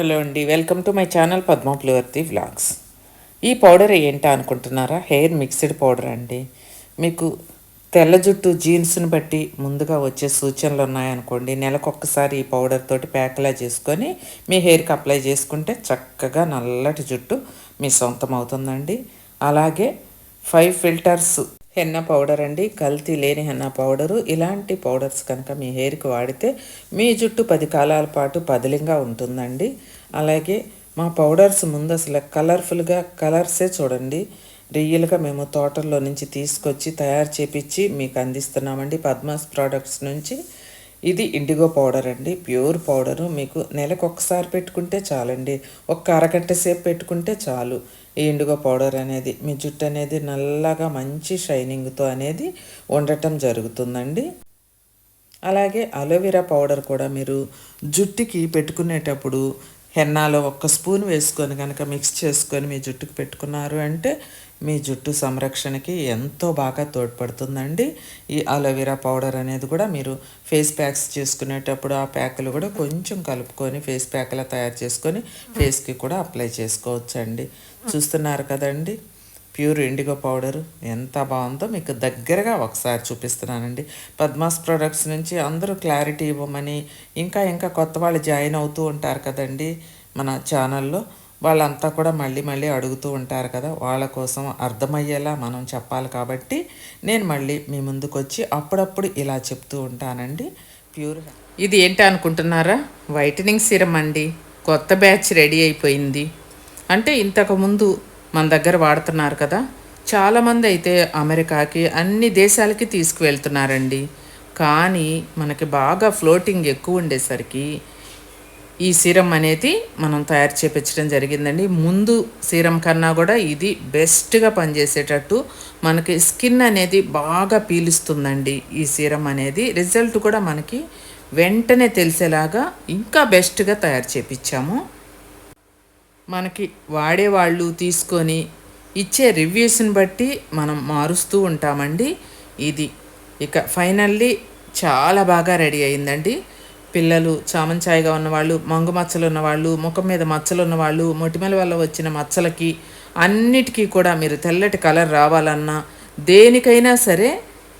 Hello అండి welcome to my channel పద్మప్లవర్తి vlogs. ఈ పౌడర్ ఏంటా అనుకుంటున్నారా? హెయిర్ మిక్స్డ్ పౌడర్ అండి. మీకు తెల్ల జుట్టు జీన్స్ని బట్టి ముందుగా వచ్చే సూచనలు ఉన్నాయనుకోండి నెలకు ఒక్కసారి ఈ పౌడర్ తోటి ప్యాక్లా చేసుకొని మీ హెయిర్కి అప్లై చేసుకుంటే చక్కగా నల్లటి జుట్టు మీ సొంతం అవుతుందండి. అలాగే ఫైవ్ ఫిల్టర్స్ హెన్న పౌడర్ అండి కల్తీ లేని హెన్న పౌడరు. ఇలాంటి పౌడర్స్ కనుక మీ హెయిర్కి వాడితే మీ జుట్టు పది కాలాల పాటు పదిలింగా ఉంటుందండి. అలాగే మా పౌడర్స్ ముందు అసలు కలర్ఫుల్గా కలర్సే చూడండి. రియల్గా మేము తోటల్లో నుంచి తీసుకొచ్చి తయారు చేపించి మీకు అందిస్తున్నామండి. పద్మాస్ ప్రోడక్ట్స్ నుంచి ఇది ఇండిగో పౌడర్ అండి. ప్యూర్ పౌడరు మీకు నెలకు ఒకసారి పెట్టుకుంటే చాలండి. ఒక అరగంట సేపు పెట్టుకుంటే చాలు. ఈ ఇండిగో పౌడర్ అనేది మీ జుట్టు అనేది నల్లగా మంచి షైనింగ్తో అనేది ఉండటం జరుగుతుందండి. అలాగే అలోవెరా పౌడర్ కూడా మీరు జుట్టుకి పెట్టుకునేటప్పుడు హెన్నాలో ఒక్క స్పూన్ వేసుకొని కనుక మిక్స్ చేసుకొని మీ జుట్టుకు పెట్టుకున్నారు అంటే మీ జుట్టు సంరక్షణకి ఎంతో బాగా తోడ్పడుతుందండి. ఈ అలోవెరా పౌడర్ అనేది కూడా మీరు ఫేస్ ప్యాక్స్ చేసుకునేటప్పుడు ఆ ప్యాకులు కూడా కొంచెం కలుపుకొని ఫేస్ ప్యాక్లా తయారు చేసుకొని ఫేస్కి కూడా అప్లై చేసుకోవచ్చండి. చూస్తున్నారు కదండి. ప్యూర్ ఇండిగో పౌడర్ ఎంత బాగుందో మీకు దగ్గరగా ఒకసారి చూపిస్తున్నానండి. పద్మాస్ ప్రొడక్ట్స్ నుంచి అందరూ క్లారిటీ ఇవ్వమని ఇంకా ఇంకా కొత్త వాళ్ళు జాయిన్ అవుతూ ఉంటారు కదండి మన ఛానల్లో. వాళ్ళంతా కూడా మళ్ళీ మళ్ళీ అడుగుతూ ఉంటారు కదా వాళ్ళ కోసం అర్థమయ్యేలా మనం చెప్పాలి కాబట్టి నేను మళ్ళీ మీ ముందుకు వచ్చి అప్పుడప్పుడు ఇలా చెప్తూ ఉంటానండి. ప్యూర్ ఇది ఏంటి అనుకుంటున్నారా? వైటనింగ్ సిరం అండి. కొత్త బ్యాచ్ రెడీ అయిపోయింది. అంటే ఇంతకుముందు మన దగ్గర వాడుతున్నారు కదా. చాలామంది అయితే అమెరికాకి అన్ని దేశాలకి తీసుకువెళ్తున్నారండి. కానీ మనకి బాగా ఫ్లోటింగ్ ఎక్కువ ఉండేసరికి ఈ సీరం అనేది మనం తయారు చేపించడం జరిగిందండి. ముందు సీరం కన్నా కూడా ఇది బెస్ట్గా పనిచేసేటట్టు మనకి స్కిన్ అనేది బాగా పీలుస్తుందండి ఈ సీరం అనేది. రిజల్ట్ కూడా మనకి వెంటనే తెలిసేలాగా ఇంకా బెస్ట్గా తయారు చేపించాము. మనకి వాడేవాళ్ళు తీసుకొని ఇచ్చే రివ్యూస్ని బట్టి మనం మారుస్తూ ఉంటామండి. ఇది ఇక ఫైనల్లీ చాలా బాగా రెడీ అయిందండి. పిల్లలు చామంచాయిగా ఉన్నవాళ్ళు మంగు మచ్చలు ఉన్నవాళ్ళు ముఖం మీద మచ్చలు ఉన్నవాళ్ళు మొటిమల వల్ల వచ్చిన మచ్చలకి అన్నిటికీ కూడా మీరు తెల్లటి కలర్ రావాలన్నా దేనికైనా సరే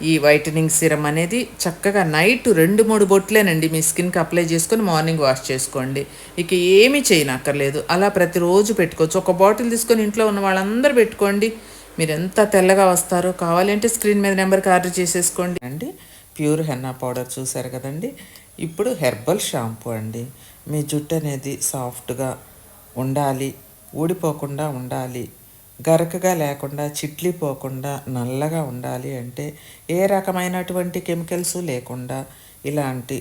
ఈ వైటనింగ్ సిరం అనేది చక్కగా నైట్ రెండు మూడు బొట్లేనండి మీ స్కిన్కి అప్లై చేసుకొని మార్నింగ్ వాష్ చేసుకోండి. ఇక ఏమీ చేయనక్కర్లేదు. అలా ప్రతిరోజు పెట్టుకోవచ్చు. ఒక బాటిల్ తీసుకొని ఇంట్లో ఉన్న వాళ్ళందరూ పెట్టుకోండి. మీరు ఎంత తెల్లగా వస్తారో కావాలంటే స్క్రీన్ మీద నెంబర్కి ఆర్డర్ చేసేసుకోండి. అండి ప్యూర్ హెన్నా పౌడర్ చూసారు కదండి. ఇప్పుడు హెర్బల్ షాంపూ అండి. మీ జుట్టు అనేది సాఫ్ట్గా ఉండాలి ఊడిపోకుండా ఉండాలి. గరకగా లేకుండా చిట్లిపోకుండా నల్లగా ఉండాలి అంటే ఏ రకమైనటువంటి కెమికల్స్ లేకుండా ఇలాంటి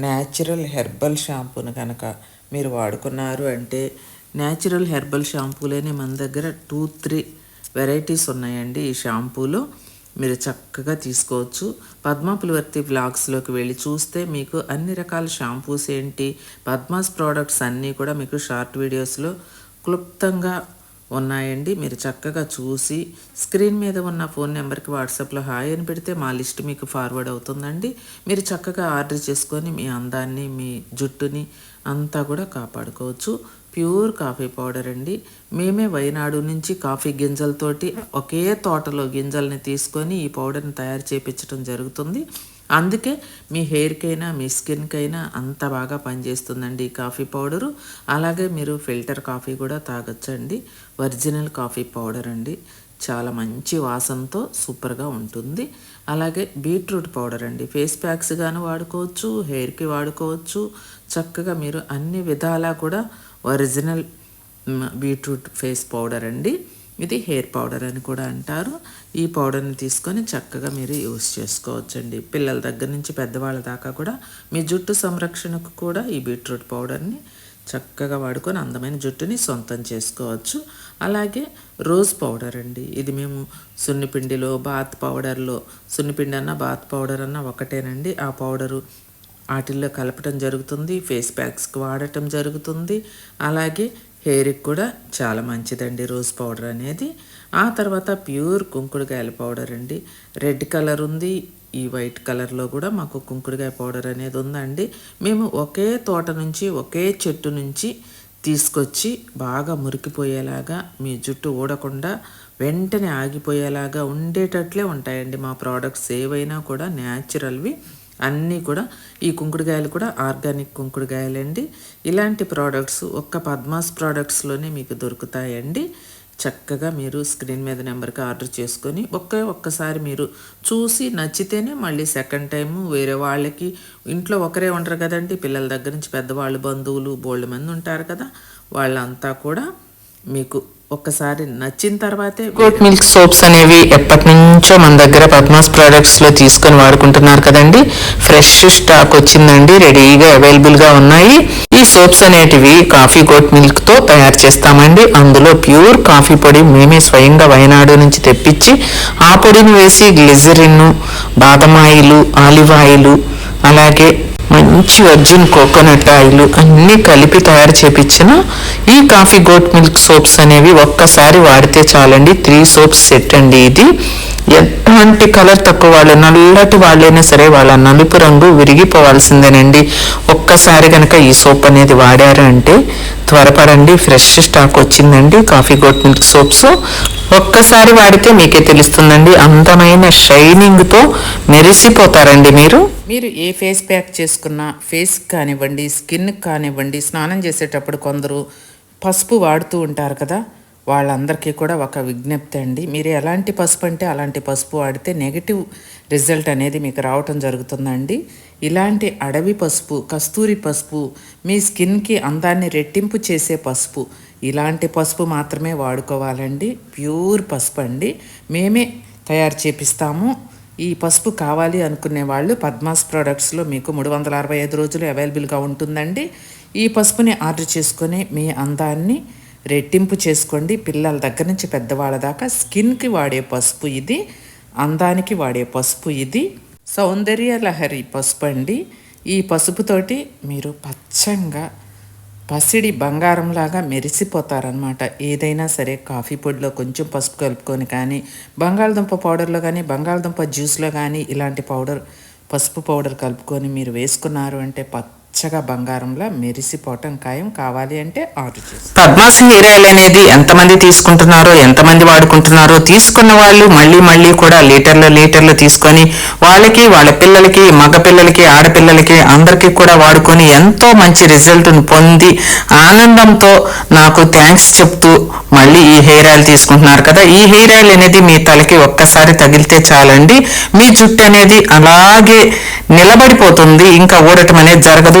న్యాచురల్ హెర్బల్ షాంపూను కనుక మీరు వాడుకున్నారు అంటే న్యాచురల్ హెర్బల్ షాంపూలేనే మన దగ్గర టూ త్రీ వెరైటీస్ ఉన్నాయండి ఈ షాంపూలో. మీరు చక్కగా తీసుకోవచ్చు. పద్మాపులవర్తి బ్లాగ్స్లోకి వెళ్ళి చూస్తే మీకు అన్ని రకాల షాంపూస్ ఏంటి పద్మాస్ ప్రోడక్ట్స్ అన్నీ కూడా మీకు షార్ట్ వీడియోస్లో క్లుప్తంగా ఉన్నాయండి. మీరు చక్కగా చూసి స్క్రీన్ మీద ఉన్న ఫోన్ నెంబర్కి వాట్సాప్లో హాయ్ అని పెడితే మా లిస్ట్ మీకు ఫార్వర్డ్ అవుతుందండి. మీరు చక్కగా ఆర్డర్ చేసుకొని మీ అందాన్ని మీ జుట్టుని అంతా కూడా కాపాడుకోవచ్చు. ప్యూర్ కాఫీ పౌడర్ అండి. మేమే వైనాడు నుంచి కాఫీ గింజలతోటి ఒకే తోటలో గింజల్ని తీసుకొని ఈ పౌడర్ని తయారు చేయించడం జరుగుతుంది. అందుకే మీ హెయిర్కైనా మీ స్కిన్కైనా అంత బాగా పనిచేస్తుందండి ఈ కాఫీ పౌడరు అలాగే మీరు ఫిల్టర్ కాఫీ కూడా తాగొచ్చండి. ఒరిజినల్ కాఫీ పౌడర్ అండి. చాలా మంచి వాసనతో సూపర్గా ఉంటుంది. అలాగే బీట్రూట్ పౌడర్ అండి. ఫేస్ ప్యాక్స్ కానీ వాడుకోవచ్చు హెయిర్కి వాడుకోవచ్చు. చక్కగా మీరు అన్ని విధాలా కూడా ఒరిజినల్ బీట్రూట్ ఫేస్ పౌడర్ అండి. ఇది హెయిర్ పౌడర్ అని కూడా అంటారు. ఈ పౌడర్ని తీసుకొని చక్కగా మీరు యూస్ చేసుకోవచ్చండి. పిల్లల దగ్గర నుంచి పెద్దవాళ్ళ దాకా కూడా మీ జుట్టు సంరక్షణకు కూడా ఈ బీట్రూట్ పౌడర్ని చక్కగా వాడుకొని అందమైన జుట్టుని సొంతం చేసుకోవచ్చు. అలాగే రోజ్ పౌడర్ అండి. ఇది మేము సున్నిపిండిలో బాత్ పౌడర్లో సున్నిపిండి అన్న బాత్ పౌడర్ అన్న ఒకటేనండి. ఆ పౌడరు వాటిల్లో కలపటం జరుగుతుంది ఫేస్ ప్యాక్స్కి వాడటం జరుగుతుంది. అలాగే హెయిర్కి కూడా చాలా మంచిదండి రోజ్ పౌడర్ అనేది. ఆ తర్వాత ప్యూర్ కుంకుడుకాయల పౌడర్ అండి. రెడ్ కలర్ ఉంది ఈ వైట్ కలర్లో కూడా మాకు కుంకుడుకాయ పౌడర్ అనేది ఉందండి. మేము ఒకే తోట నుంచి ఒకే చెట్టు నుంచి తీసుకొచ్చి బాగా మురికిపోయేలాగా మీ జుట్టు ఊడకుండా వెంటనే ఆగిపోయేలాగా ఉండేటట్లే ఉంటాయండి మా ప్రోడక్ట్స్. ఏవైనా కూడా న్యాచురల్వి అన్నీ కూడా ఈ కుంకుడుకాయలు కూడా ఆర్గానిక్ కుంకుడుకాయలండి. ఇలాంటి ప్రోడక్ట్స్ ఒక్క పద్మాస్ ప్రోడక్ట్స్లోనే మీకు దొరుకుతాయండి. చక్కగా మీరు స్క్రీన్ మీద నెంబర్కి ఆర్డర్ చేసుకొని ఒకే ఒక్కసారి మీరు చూసి నచ్చితేనే మళ్ళీ సెకండ్ టైము వేరే వాళ్ళకి ఇంట్లో ఒకరే ఉండరు కదండి పిల్లల దగ్గర నుంచి పెద్దవాళ్ళు బంధువులు బోల్డ్ మంది ఉంటారు కదా వాళ్ళంతా కూడా మీకు ఒక్కసారి నచ్చిన తర్వాతే గోట్ మిల్క్ సోప్స్ అనేవి ఎప్పటి నుంచో మన దగ్గర పద్మాస్ ప్రొడక్ట్స్లో తీసుకొని వాడుకుంటున్నారు కదండి. ఫ్రెష్ స్టాక్ వచ్చిందండి రెడీగా అవైలబుల్గా ఉన్నాయి. ఈ సోప్స్ అనేటివి కాఫీ గోట్ మిల్క్తో తయారు చేస్తామండి. అందులో ప్యూర్ కాఫీ పొడి మేమే స్వయంగా వయనాడు నుంచి తెప్పించి ఆ పొడిని వేసి గ్లిజరిన్ బాదం ఆయిల్ ఆలివ్ ఆయిల్ అలాగే మంచి వర్జిన్ కోకోనట్ ఆయిల్ అన్నీ కలిపి తయారు చేపించిన ఈ కాఫీ గోట్ మిల్క్ సోప్స్ అనేవి ఒక్కసారి వాడితే చాలండి. త్రీ సోప్స్ సెట్ అండి ఇది. ఎలాంటి కలర్ తక్కువ వాళ్ళు నల్లటి వాళ్ళైనా సరే వాళ్ళ నలుపు రంగు విరిగిపోవాల్సిందేనండి. ఒక్కసారి కనుక ఈ సోప్ అనేది వాడారంటే త్వరపడండి ఫ్రెష్ స్టాక్ వచ్చిందండి కాఫీ గోట్ మిల్క్ సోప్స్ ఒక్కసారి వాడితే మీకే తెలుస్తుందండి. అందమైన షైనింగ్తో మెరిసిపోతారండి మీరు. మీరు ఏ ఫేస్ ప్యాక్ చేసుకున్నా ఫేస్ కానివ్వండి స్కిన్ కానివ్వండి స్నానం చేసేటప్పుడు కొందరు పసుపు వాడుతూ ఉంటారు కదా వాళ్ళందరికీ కూడా ఒక విజ్ఞప్తి అండి. మీరు ఎలాంటి పసుపు అంటే అలాంటి పసుపు వాడితే నెగిటివ్ రిజల్ట్ అనేది మీకు రావటం జరుగుతుందండి. ఇలాంటి అడవి పసుపు కస్తూరి పసుపు మీ స్కిన్కి అందాన్ని రెట్టింపు చేసే పసుపు ఇలాంటి పసుపు మాత్రమే వాడుకోవాలండి. ప్యూర్ పసుపు అండి. మేమే తయారు చేపిస్తాము. ఈ పసుపు కావాలి అనుకునే వాళ్ళు పద్మాస్ ప్రోడక్ట్స్లో మీకు మూడు వందల అరవై ఐదు రోజులు అవైలబుల్గా ఉంటుందండి. ఈ పసుపుని ఆర్డర్ చేసుకొని మీ అందాన్ని రెట్టింపు చేసుకోండి. పిల్లల దగ్గర నుంచి పెద్దవాళ్ళ దాకా స్కిన్కి వాడే పసుపు ఇది అందానికి వాడే పసుపు ఇది. సౌందర్య లహరి పసుపు అండి. ఈ పసుపుతోటి మీరు పచ్చంగా పసిడి బంగారంలాగా మెరిసిపోతారనమాట ఏదైనా సరే కాఫీ పొడిలో కొంచెం పసుపు కలుపుకొని కానీ బంగాళదుంప పౌడర్లో కానీ బంగాళదుంప జ్యూస్లో కానీ ఇలాంటి పౌడర్ పసుపు పౌడర్ కలుపుకొని మీరు వేసుకున్నారు అంటే పచ్చగా బంగారంలా మెరిసిపోవటం ఖాయం కావాలి అంటే ఆర్డర్ చేసుకోండి పద్మాస్ హెయిర్ ఆయిల్ అనేది ఎంతమంది తీసుకుంటున్నారో ఎంతమంది వాడుకుంటున్నారో తీసుకున్న వాళ్ళు మళ్ళీ మళ్ళీ కూడా లీటర్లు లీటర్లు తీసుకొని వాళ్ళకి వాళ్ళ పిల్లలకి మగ పిల్లలకి ఆడపిల్లలకి అందరికీ కూడా వాడుకొని ఎంతో మంచి రిజల్ట్ను పొంది ఆనందంతో నాకు థ్యాంక్స్ చెప్తూ మళ్ళీ ఈ హెయిర్ ఆయిల్ తీసుకుంటున్నారు కదా. ఈ హెయిర్ ఆయిల్ అనేది మీ తలకి ఒక్కసారి తగిలితే చాలండి. మీ జుట్టు అనేది అలాగే నిలబడిపోతుంది. ఇంకా ఊడటం అనేది జరగదు.